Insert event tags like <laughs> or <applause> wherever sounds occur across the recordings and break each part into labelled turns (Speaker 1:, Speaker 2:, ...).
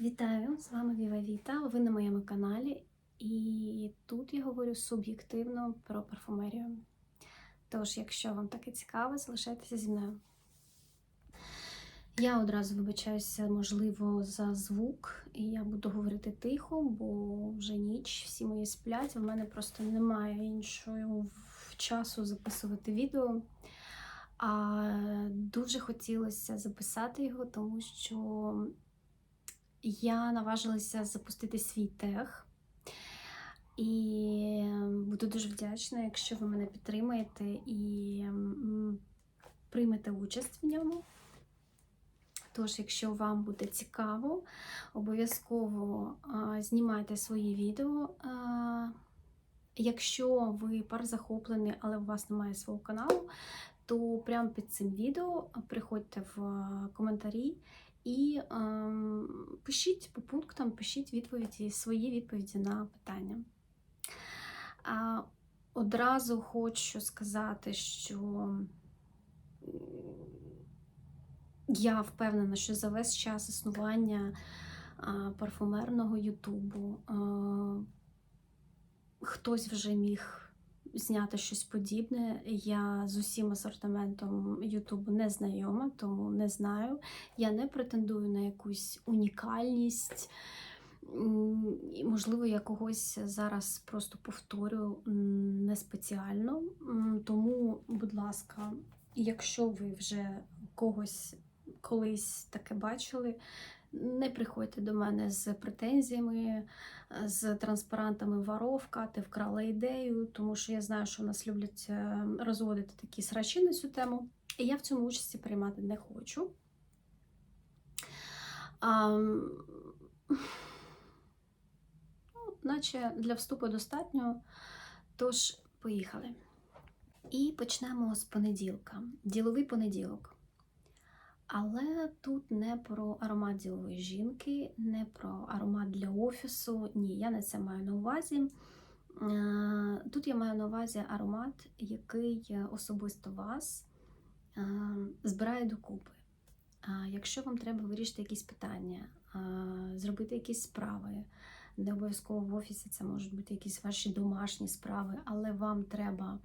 Speaker 1: Вітаю! З вами Віва Віта. Ви на моєму каналі, і тут я говорю суб'єктивно про парфумерію. Тож, якщо вам таке цікаво, залишайтеся зі мною. Я одразу вибачаюся, можливо, за звук, і я буду говорити тихо, бо вже ніч, всі мої сплять. У мене просто немає іншого часу записувати відео. А дуже хотілося записати його, тому що я наважилася запустити свій тег. І буду дуже вдячна, якщо ви мене підтримаєте і приймете участь в ньому. Тож, якщо вам буде цікаво, обов'язково знімайте свої відео. А, якщо ви пар захоплені, але у вас немає свого каналу, то прямо під цим відео приходьте в коментарі і ем, пишіть по пунктам, пишіть відповіді, свої відповіді на питання. А, одразу хочу сказати, що я впевнена, що за весь час існування парфумерного Ютубу хтось вже міг зняти щось подібне. Я з усім асортиментом Ютубу не знайома, тому не знаю. Я не претендую на якусь унікальність. Можливо, я когось зараз просто повторю не спеціально. Тому, будь ласка, якщо ви вже когось колись таке бачили, не приходьте до мене з претензіями, з транспарантами воровка, ти вкрала ідею, тому що я знаю, що нас люблять е, розводити такі срачі на цю тему. І я в цьому участі приймати не хочу. А, ну, наче для вступу достатньо. Тож, поїхали. І почнемо з понеділка. Діловий понеділок. Але тут не про аромат ділової жінки, не про аромат для офісу. Ні, я не це маю на увазі. Е, Тут я маю на увазі аромат, який особисто вас е, збирає докупи. Якщо вам треба вирішити якісь питання, е, зробити якісь справи, не обов'язково в офісі це можуть бути якісь ваші домашні справи, але вам треба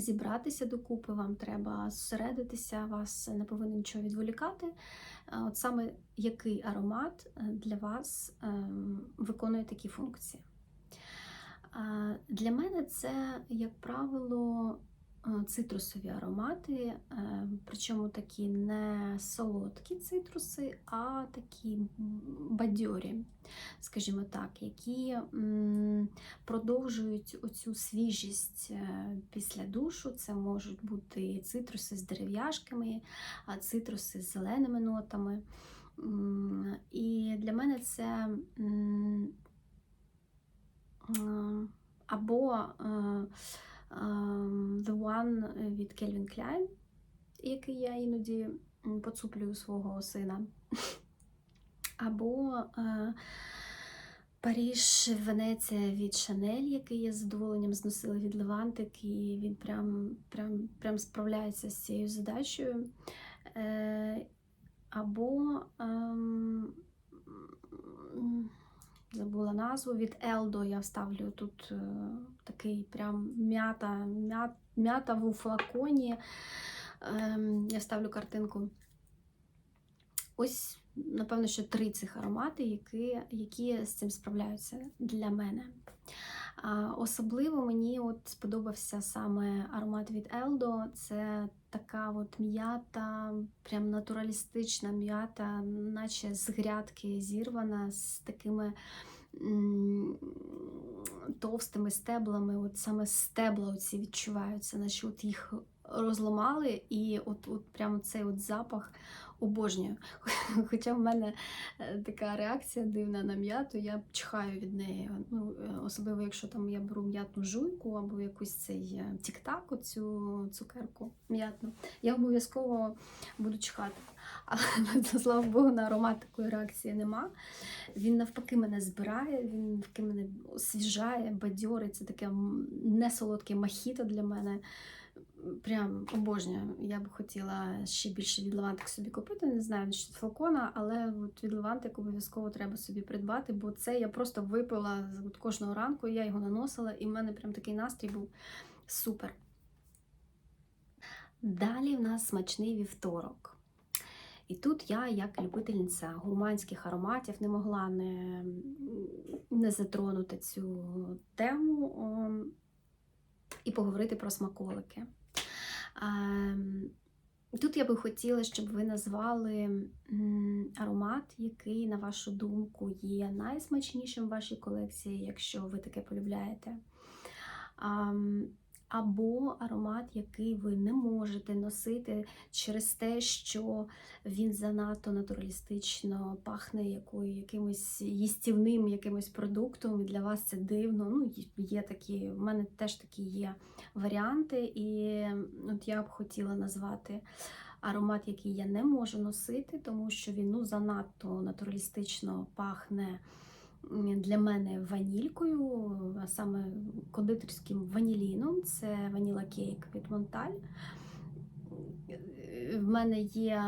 Speaker 1: зібратися докупи, вам треба зосередитися, вас не повинно нічого відволікати. Е, От саме який аромат е, для вас ем, виконує такі функції. Е, Для мене це, як правило, е, цитрусові аромати, е, причому такі не солодкі цитруси, а такі бадьорі, скажімо так, які продовжують оцю свіжість е, після душу. Це можуть бути цитруси з дерев'яшками, цитруси з зеленими нотами. І для мене це або е, The One від Calvin Klein, який я іноді поцуплюю свого сина, <laughs> або е, Паріж, Венеція від Шанель, який я з задоволенням зносила від Левантик, і він прям, прям, прям справляється з цією задачею. Е, або ем, забула назву від Елдо. Я вставлю тут е, такий прям м'ята, м'я- м'ята в флаконі. Ем, я ставлю картинку. Ось, напевно, що три цих аромати, які, які з цим справляються для мене. Особливо мені от сподобався саме аромат від Елдо. Це така от м'ята, прям натуралістична м'ята, наче з грядки зірвана, з такими товстими стеблами. От саме стебла оці відчуваються, наче от їх розламали, і от, от прямо цей от запах обожнюю. <laughs> Хоча в мене е, така реакція дивна на м'яту, я чхаю від неї. Ну, е, особливо, якщо там я беру м'ятну жуйку або якусь цей е, тік-так, оцю цукерку м'ятну, я обов'язково буду чхати. Але <laughs> слава Богу, на аромат такої реакції нема. Він навпаки мене збирає, він навпаки мене освіжає, бадьорить. Це таке несолодке махіто для мене. прям обожнюю. Я б хотіла ще більше від Левантик собі купити. Не знаю насчет флакона, але от від Левантик обов'язково треба собі придбати, бо це я просто випила от кожного ранку, я його наносила, і в мене прям такий настрій був супер. Далі в нас смачний вівторок. І тут я, як любительниця гурманських ароматів, не могла не, не затронути цю тему ем, і поговорити про смаколики. Ем, Тут я би хотіла, щоб ви назвали аромат, який, на вашу думку, є найсмачнішим в вашій колекції, якщо ви таке полюбляєте. Або аромат, який ви не можете носити через те, що він занадто натуралістично пахне якою, якимось їстівним якимось продуктом, і для вас це дивно. Ну, є такі, в мене теж такі є варіанти, і от я б хотіла назвати аромат, який я не можу носити, тому що він ну, занадто натуралістично пахне для мене ванількою, а саме кондитерським ваніліном. Це ваніла кейк від Монталь. В мене є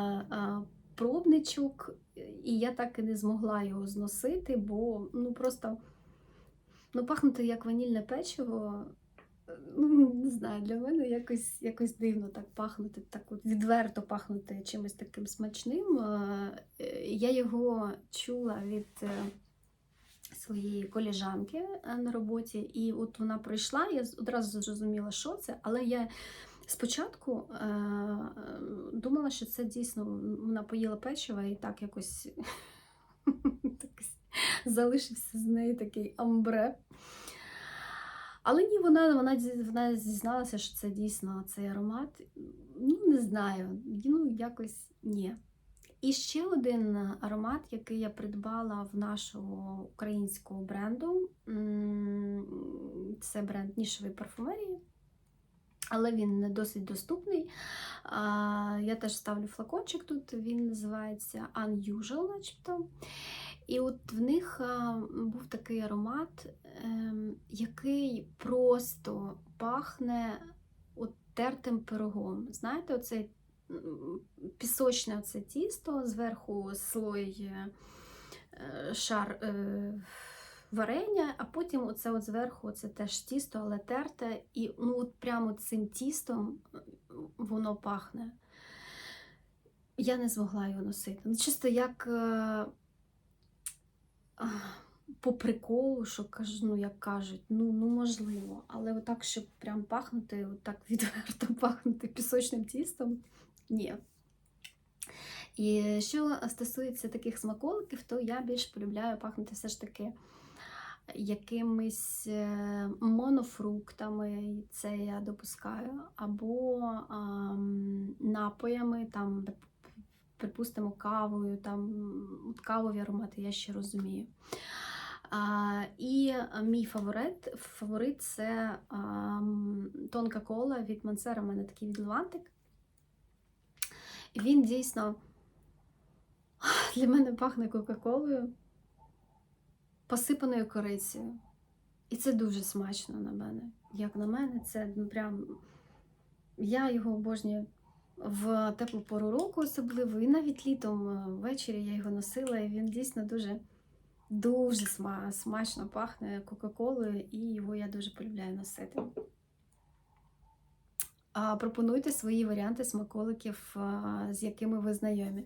Speaker 1: пробничок, і я так і не змогла його зносити, бо ну просто ну, пахнути як ванільне печиво. Ну, не знаю, для мене якось, якось дивно так пахнути, так от відверто пахнути чимось таким смачним. Е, е, Я його чула від е, своєї коліжанки е, на роботі, і от вона прийшла, я одразу зрозуміла, що це, але я спочатку е, е, думала, що це дійсно вона поїла печиво і так якось <laughs> залишився з неї такий амбре. Але ні, вона, вона, вона зізналася, що це дійсно цей аромат. Ну, не знаю, ну якось ні. І ще один аромат, який я придбала в нашого українського бренду. Це бренд нішової парфумерії, але він не досить доступний. Я теж ставлю флакончик тут, він називається Unusual, начебто. І от в них був такий аромат, ем, який просто пахне тертим пирогом. Знаєте, оцей пісочне оце тісто, зверху слой е, шар е, варення, а потім оце от зверху це теж тісто, але терте. І ну, от прямо цим тістом е, воно пахне. Я не змогла його носити. Ну, чисто як. по приколу, що кажу, ну як кажуть, ну, ну можливо, але отак, щоб прям пахнути, отак відверто <laughs> пахнути пісочним тістом, ні. І що стосується таких смаколиків, то я більш полюбляю пахнути все ж таки якимись е, монофруктами, це я допускаю, або ам, напоями, там, припустимо, кавою, там кавові аромати, я ще розумію. А, і мій фаворит, фаворит це а, тонка кола від Мансера, у мене такий відливантик. Він дійсно для мене пахне Кока-Колою, посипаною корицею. І це дуже смачно на мене. Як на мене, це ну, прям. Я його обожнюю в теплу пору року, особливо, і навіть літом е, ввечері я його носила, і він дійсно дуже дуже смачно пахне Кока-Колою, і його я дуже полюбляю носити. Пропонуйте свої варіанти смаколиків, з якими ви знайомі.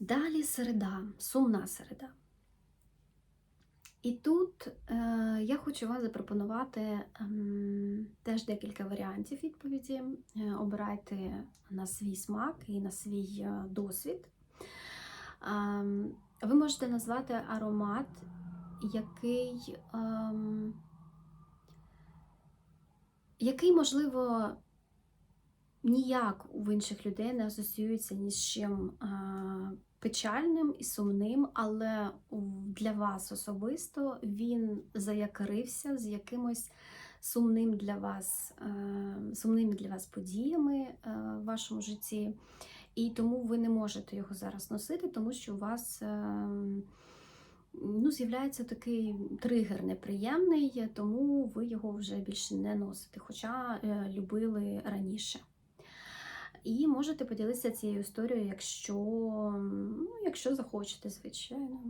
Speaker 1: Далі середа, сумна середа. І тут е, я хочу вам запропонувати ем, теж декілька варіантів відповіді. Е, обирайте на свій смак і на свій е, досвід. Ем, ви можете назвати аромат, який, ем, який, можливо, ніяк в інших людей не асоціюється ні з чим печальним і сумним, але для вас особисто він заякорився з якимось сумним для вас, е, сумними для вас подіями е, в вашому житті. І тому ви не можете його зараз носити, тому що у вас е, ну, з'являється такий тригер неприємний, тому ви його вже більше не носите, хоча е, любили раніше. І можете поділитися цією історією, якщо, ну, якщо захочете, звичайно.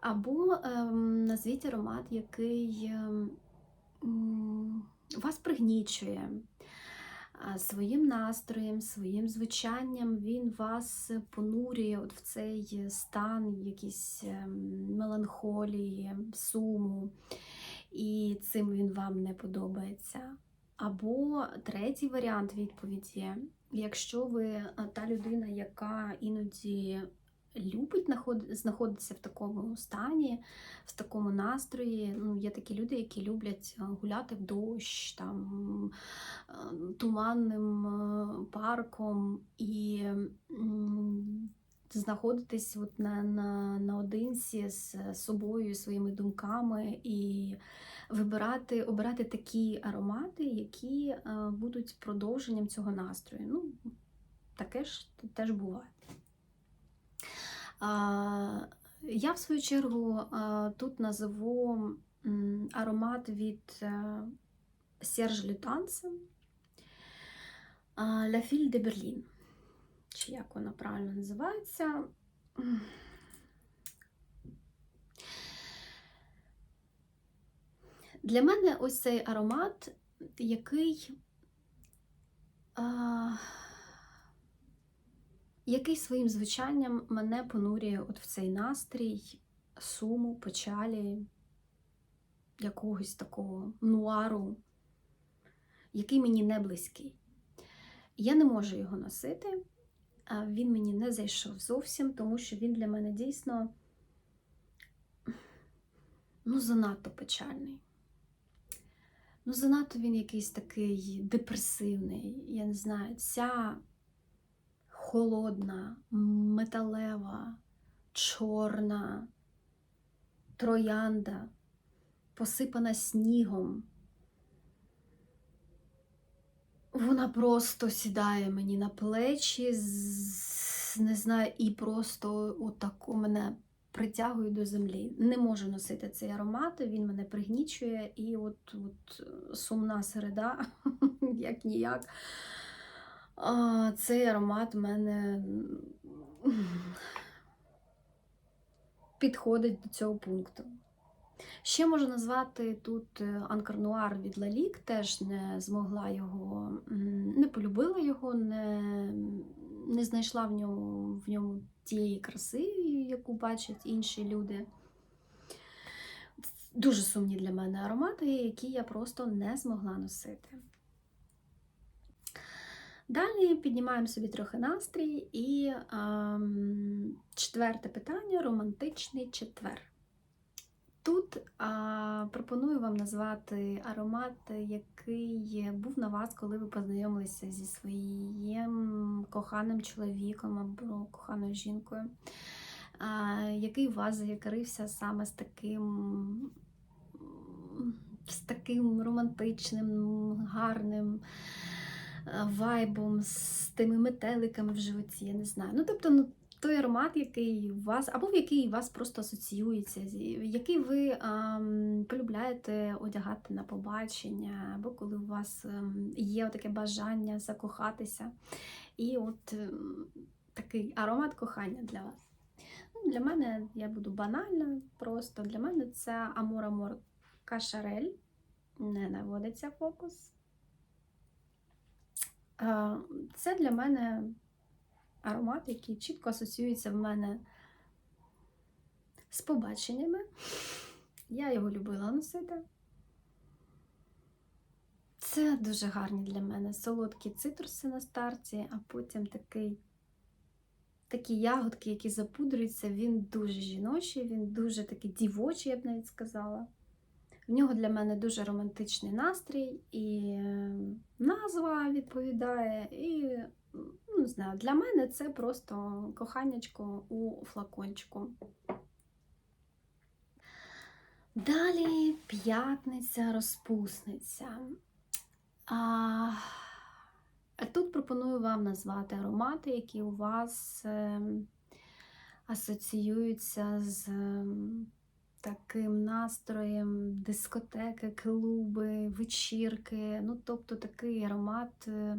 Speaker 1: Або ем, назвіть аромат, який ем, вас пригнічує своїм настроєм, своїм звучанням, він вас понурює от в цей стан якісь ем, меланхолії, суму, і цим він вам не подобається. Або третій варіант відповіді, якщо ви та людина, яка іноді любить наход- знаходитися в такому стані, в такому настрої. Ну, є такі люди, які люблять е, гуляти в дощ, там, е, туманним е, парком і знаходитись от на, на, наодинці з собою, своїми думками і вибирати, обирати такі аромати, які будуть продовженням цього настрою. Ну, таке ж теж буває. Я, в свою чергу, тут назову м, аромат від Серж Лютанса La Fille de Berlin. Чи як вона правильно називається? Для мене ось цей аромат, який, який своїм звучанням мене понурює от в цей настрій суму, печалі, якогось такого нуару, який мені не близький. Я не можу його носити, він мені не зайшов зовсім, тому що він для мене дійсно ну, занадто печальний. Ну, занадто він якийсь такий депресивний. Я не знаю, ця холодна, металева, чорна троянда, посипана снігом. Вона просто сідає мені на плечі, не знаю, і просто у мене притягує до землі. Не можу носити цей аромат, він мене пригнічує, і от, от сумна середа, <laughs> як ніяк. А, Цей аромат в мене підходить до цього пункту. Ще можу назвати тут Анкар Нуар від Лалік, теж не змогла його, не полюбила його, не, не знайшла в ньому, в ньому тієї краси, яку бачать інші люди. Дуже сумні для мене аромати, які я просто не змогла носити. Далі піднімаємо собі трохи настрій і ем, четверте питання романтичний четвер. Тут а, пропоную вам назвати аромат, який був на вас, коли ви познайомилися зі своїм коханим чоловіком або коханою жінкою, а, який у вас заякорився саме з таким, з таким романтичним, гарним вайбом, з тими метеликами в животі, я не знаю. Ну, тобто, ну, той аромат, який у вас, або в який у вас просто асоціюється, який ви ем, полюбляєте одягати на побачення, або коли у вас ем, є таке бажання закохатися. І от ем, такий аромат кохання для вас. Ну, для мене я буду банальна, просто для мене це Амор Амор Кашарель. Не наводиться фокус. Е, Це для мене аромат, який чітко асоціюється в мене з побаченнями. Я його любила носити. Це дуже гарні для мене солодкі цитруси на старті, а потім такий, такі ягодки, які запудрюються. Він дуже жіночий, він дуже такий дівочий, я б навіть сказала. В нього для мене дуже романтичний настрій, і е, назва відповідає, і ну, не знаю, для мене це просто коханячко у флакончику. Далі п'ятниця розпусниця. А, тут пропоную вам назвати аромати, які у вас ем, асоціюються з ем, таким настроєм дискотеки, клуби, вечірки. Ну, тобто такий аромат е,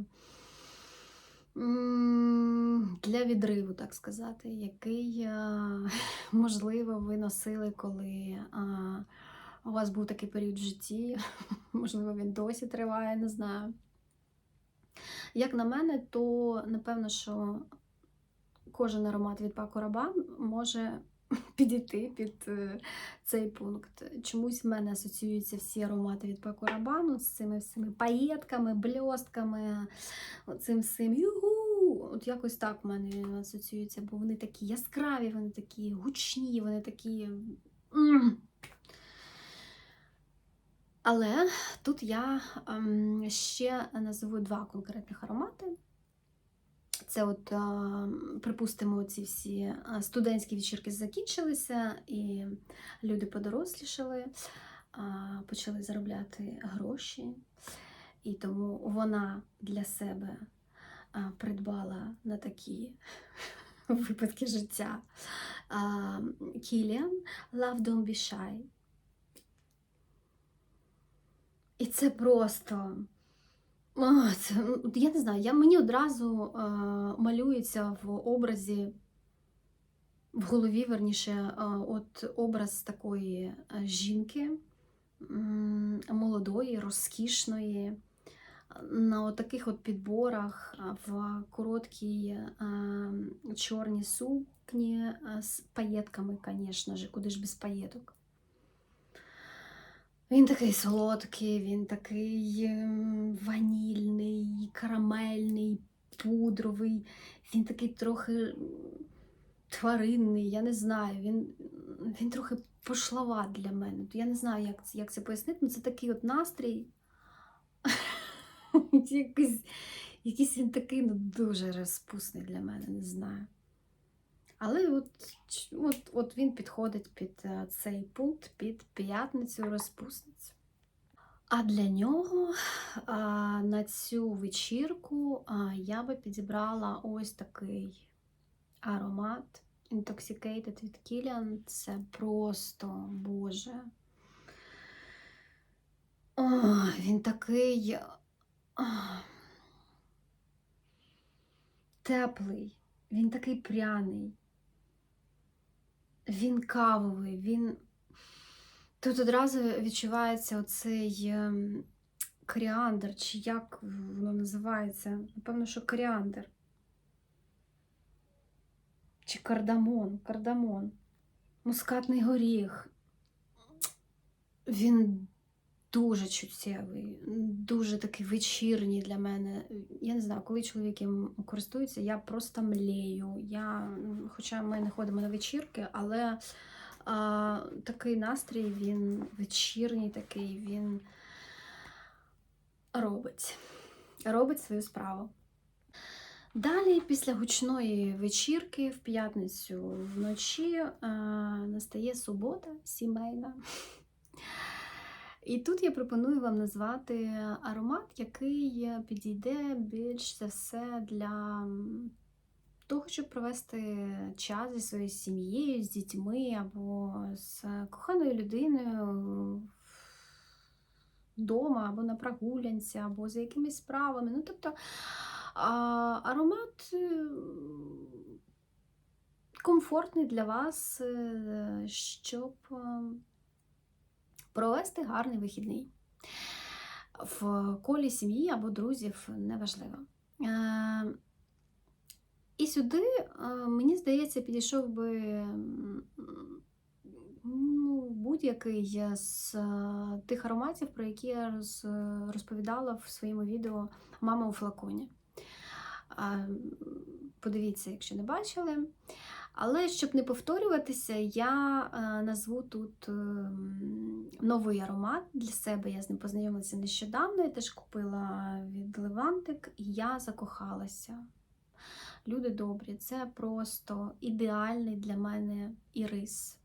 Speaker 1: для відриву, так сказати, який, е, <laughs> можливо, ви носили, коли у вас був такий період в житті. <laughs> Можливо, він досі триває, не знаю. Як на мене, то напевно, що кожен аромат від Paco Rabanne може <laughs> підійти під е, цей пункт. Чомусь в мене асоціюються всі аромати від Paco Rabanne з цими всіми паєтками, бльостками, цим всім югу. От якось так в мене асоціюються, бо вони такі яскраві, вони такі гучні, вони такі. Але тут я ем, ще назву два конкретних аромати. Це, от, припустимо, ці всі студентські вечірки закінчилися, і люди подорослішали, почали заробляти гроші. І тому вона для себе придбала на такі <laughs> випадки життя Кіліан Love Don't Be Shy. І це просто. Це, ну, я не знаю, я, мені одразу е, малюється в образі, в голові, верніше, е, от образ такої е, жінки молодої, розкішної, на таких от підборах е, в короткій е, чорній сукні е, з паєтками, звісно ж, куди ж без паєток. Він такий солодкий, він такий ем, ванільний, карамельний, пудровий, він такий трохи тваринний, я не знаю, він, він трохи пошловат для мене. Я не знаю, як, це- як це пояснити, але це такий от настрій. <laughs> Якийсь він такий ну, дуже розпусний для мене, не знаю. Але от, от, от він підходить під е, цей пункт, під п'ятницю розпусницю. А для нього а, на цю вечірку а, я би підібрала ось такий аромат Intoxicated від Kilian. Це просто Боже. О, він такий а, теплий, він такий пряний. Він кавовий, він. Тут одразу відчувається оцей ем, коріандр, чи як воно називається? Напевно, що коріандр. Чи кардамон, кардамон, мускатний горіх. Він дуже чуттєвий, дуже такий вечірній для мене. Я не знаю, коли чоловік їм користується, я просто млею. Я, хоча ми не ходимо на вечірки, але а, такий настрій, він вечірній такий, він робить. Робить свою справу. Далі, після гучної вечірки, в п'ятницю вночі а, настає субота сімейна. І тут я пропоную вам назвати аромат, який підійде більш за все для того, щоб провести час зі своєю сім'єю, з дітьми або з коханою людиною вдома, або на прогулянці, або за якимись справами. Ну, тобто аромат е, комфортний для вас, е, щоб. Провести гарний вихідний в колі сім'ї або друзів, неважливо. Е, І сюди, е, мені здається, підійшов би ну, будь-який з е, тих ароматів, про які я розповідала в своєму відео Мама у флаконі. Подивіться, якщо не бачили. Але щоб не повторюватися, я е, назву тут ем, новий аромат для себе. Я з ним познайомилася нещодавно, я теж купила від Левантик, і я закохалася. Люди добрі, це просто ідеальний для мене ірис.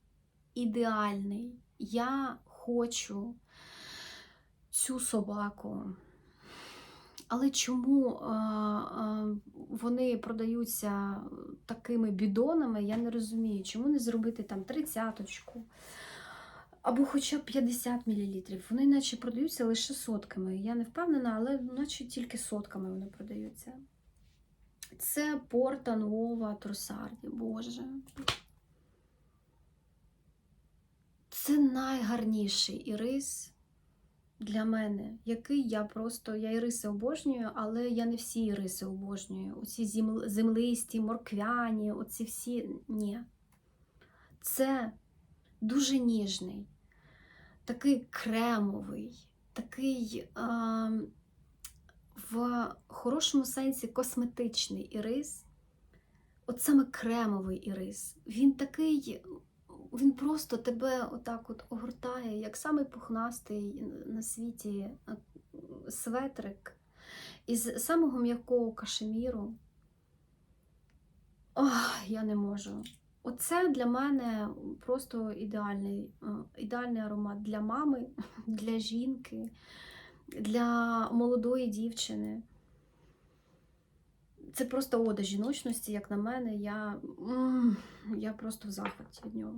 Speaker 1: Ідеальний. Я хочу цю собаку Але чому а, а, вони продаються такими бідонами, я не розумію. Чому не зробити там тридцяточку або хоча б 50 мл. Вони наче продаються лише сотками. Я не впевнена, але наче тільки сотками вони продаються. Це Порта Нуова Тросарді, Боже. Це найгарніший ірис для мене, який я просто, я іриси обожнюю, але я не всі іриси обожнюю. Оці землисті, морквяні, оці всі ні. Це дуже ніжний, такий кремовий, такий а, в хорошому сенсі косметичний ірис. От саме кремовий ірис. Він такий, він просто тебе отак от огортає, як самий пухнастий на світі светрик із самого м'якого кашеміру. Ох, я не можу. Оце для мене просто ідеальний, ідеальний аромат для мами, <laughs> для жінки, для молодої дівчини. Це просто ода жіночності, як на мене. Я, я просто в захваті від нього.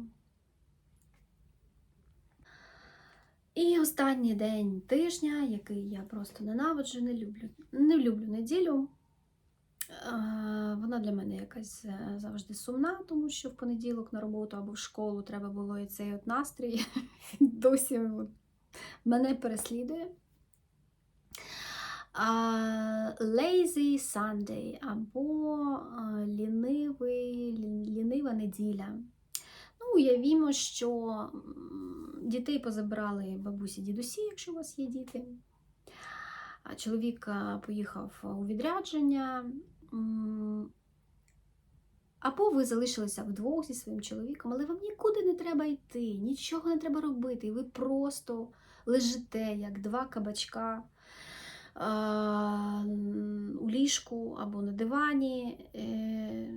Speaker 1: І останній день тижня, який я просто ненавиджу, не люблю. Не люблю неділю. Вона для мене якась е, завжди сумна, тому що в понеділок на роботу або в школу треба було і цей от настрій. <laughs> Досі мене переслідує. Lazy Sunday або лінивий, лінива неділя. Ну, уявімо, що дітей позабирали бабусі дідусі, якщо у вас є діти. Чоловік поїхав у відрядження. Або ви залишилися вдвох зі своїм чоловіком, але вам нікуди не треба йти, нічого не треба робити. І ви просто лежите, як два кабачка у ліжку або на дивані, е,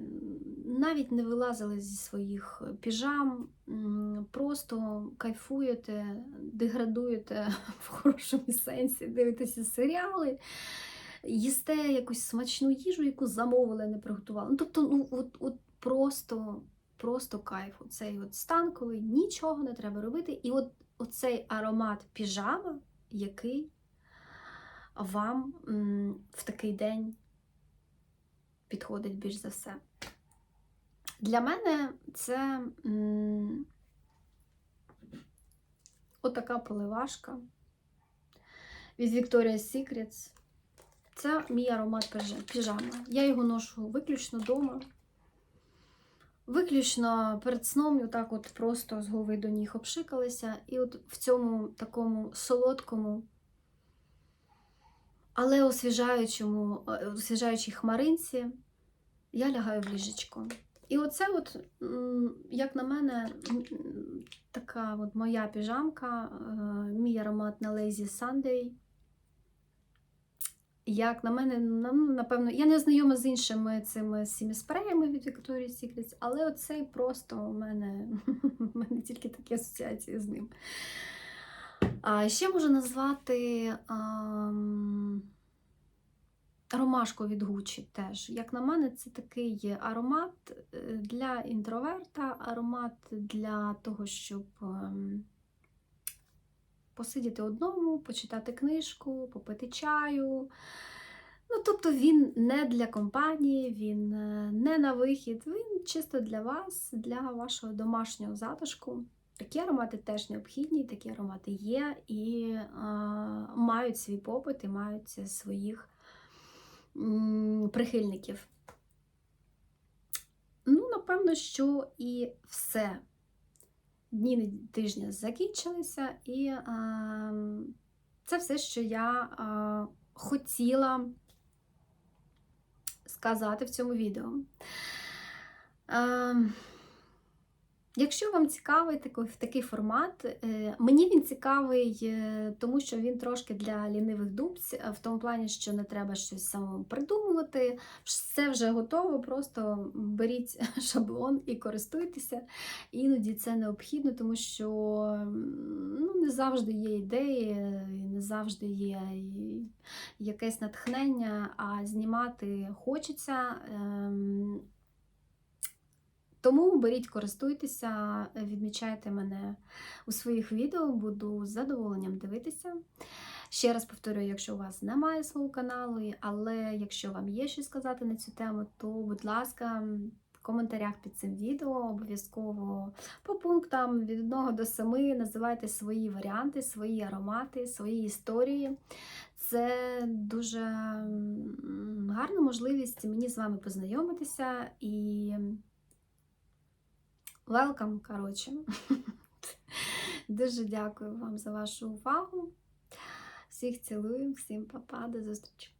Speaker 1: навіть не вилазили зі своїх піжам, просто кайфуєте, деградуєте <laughs> в хорошому сенсі, дивитеся серіали, їсте якусь смачну їжу, яку замовили, не приготували. Ну, тобто, ну, от, от просто, просто кайф. Цей от стан, коли нічого не треба робити. І от оцей аромат піжама, який вам в такий день підходить більш за все. Для мене це отака поливашка від Victoria's Secrets. Це мій аромат піжама. Я його ношу виключно вдома. Виключно перед сном, отак от просто з голови до ніг обшикалися. І от в цьому такому солодкому, але освіжаючому, е, освіжаючій хмаринці я лягаю в ліжечко. І оце, от, як на мене, така от моя піжамка, е, мій аромат на Lazy Sunday. Як на мене, ну, напевно, я не знайома з іншими цими сімі-спреями від Victoria's Secret, але оцей просто у мене, <laughs> у мене тільки такі асоціації з ним. Ще можу назвати ромашку від Gucci теж. Як на мене, це такий аромат е, для інтроверта, аромат для того, щоб ем, посидіти одному, почитати книжку, попити чаю. Ну, тобто він не для компанії, він е, не на вихід, він чисто для вас, для вашого домашнього затишку. Такі аромати теж необхідні, такі аромати є і е, мають свій попит і мають своїх м, прихильників. Ну, напевно, що і все. Дні тижня закінчилися, і е, це все, що я е, хотіла сказати в цьому відео. Е, Якщо вам цікавий такий, такий формат, е, мені він цікавий, е, тому що він трошки для лінивих дубць, е, в тому плані, що не треба щось самому придумувати, все вже готово, просто беріть <laughs> шаблон і користуйтеся. Іноді це необхідно, тому що ну, не завжди є ідеї, не завжди є якесь натхнення, а знімати хочеться. Тому беріть, користуйтеся, відмічайте мене у своїх відео, буду з задоволенням дивитися. Ще раз повторюю, якщо у вас немає свого каналу, але якщо вам є щось сказати на цю тему, то, будь ласка, в коментарях під цим відео обов'язково по пунктам від 1 до 7 називайте свої варіанти, свої аромати, свої історії. Це дуже гарна можливість мені з вами познайомитися і Welcome, коротше. Дуже дякую вам за вашу увагу. Всіх цілую, всім па-па, до зустрічі.